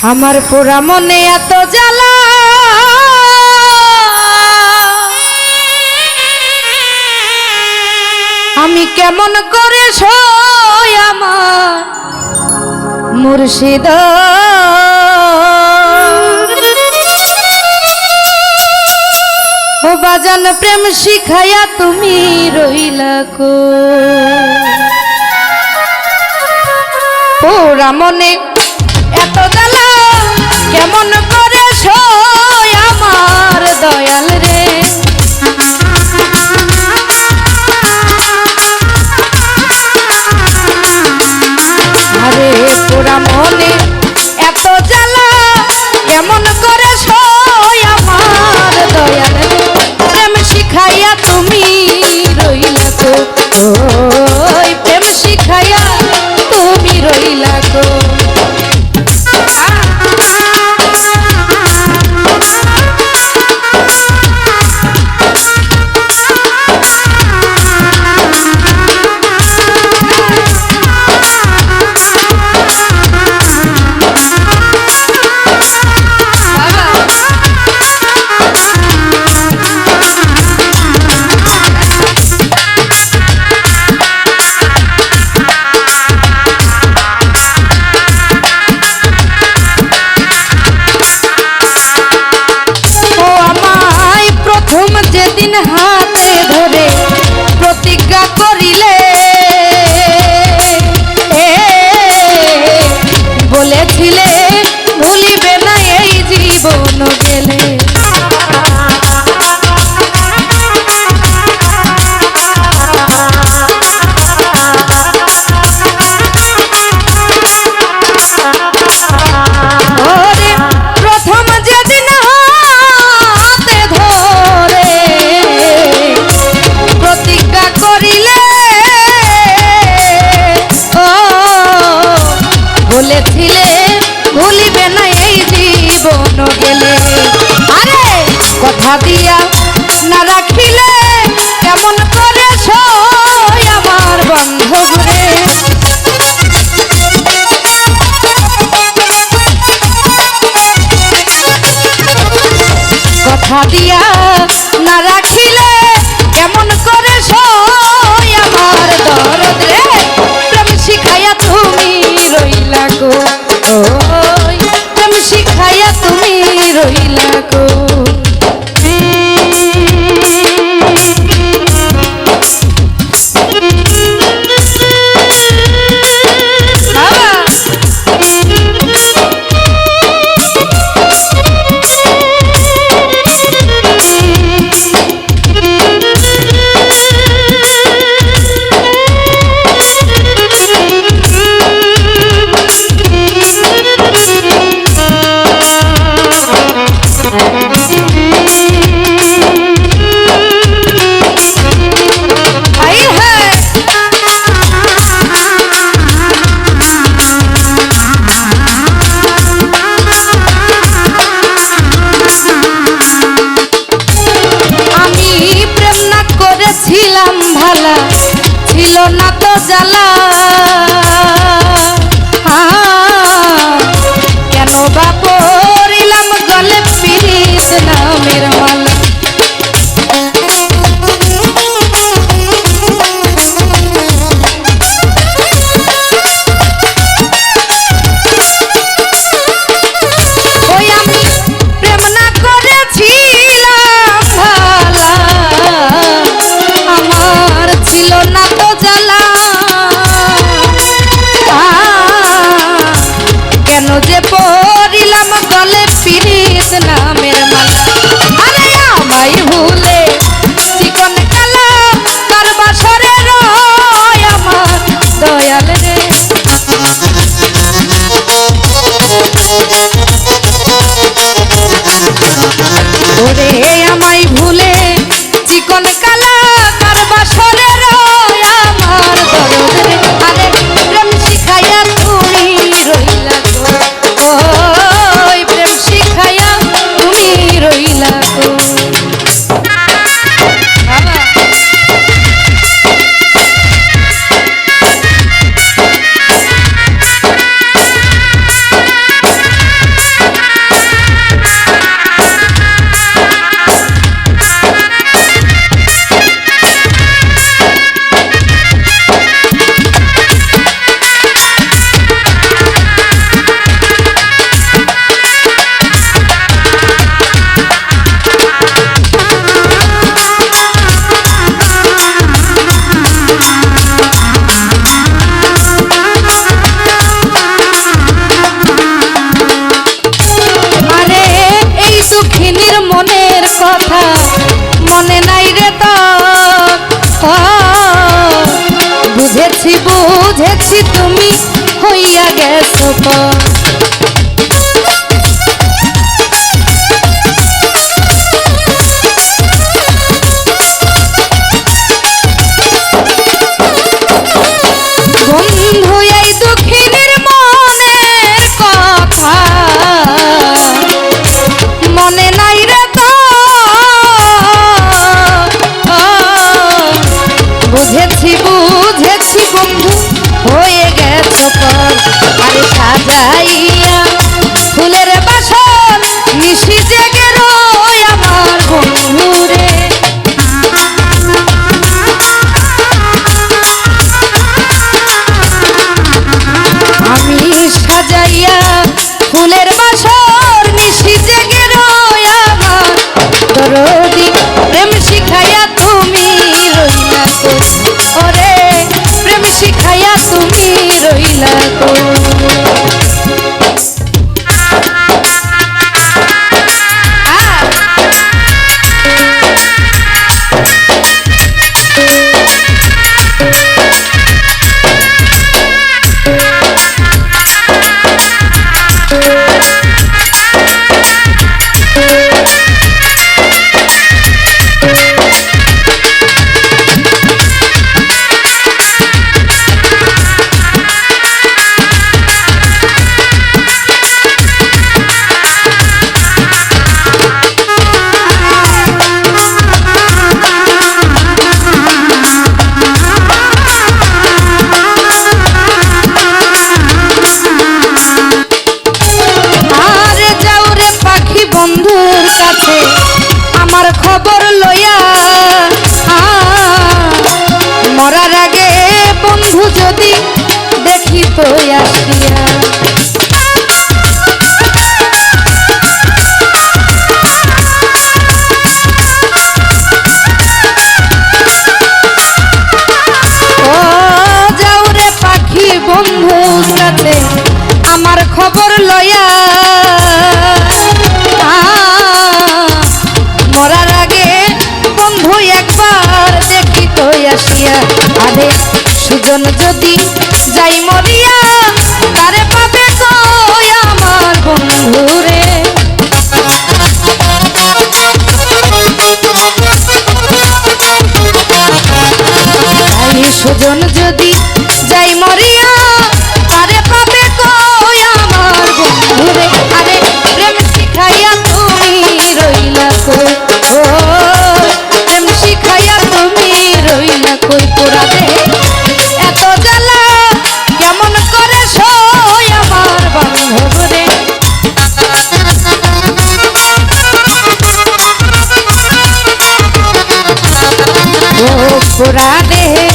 আমার পোড়া মনে এত জ্বালা। আমি কেমন করে মুর্শিদ? ও বাজান, প্রেম শিখাইয়া তুমি রইলা কো মনে এত দা ভাবিয়া না রাখিলে মনের কথা। মনে নাই রে তো। বুঝেছি বুঝেছি তুমি হইয়া গেছ। বুঝেছি বুঝেছি বন্ধু হয়ে গেছ পর সুজন যদি যাই মরিয়া, আরে পাবে আমার বন্ধুরে? আরে প্রেম শিখাইয়া তুমি রইলা কই? ও, প্রেম শিখাইয়া তুমি রইলা কই পোড়া দে এত জ্বালা কেমন করে সই আমার বান্ধবরে? ও পোড়া দেহে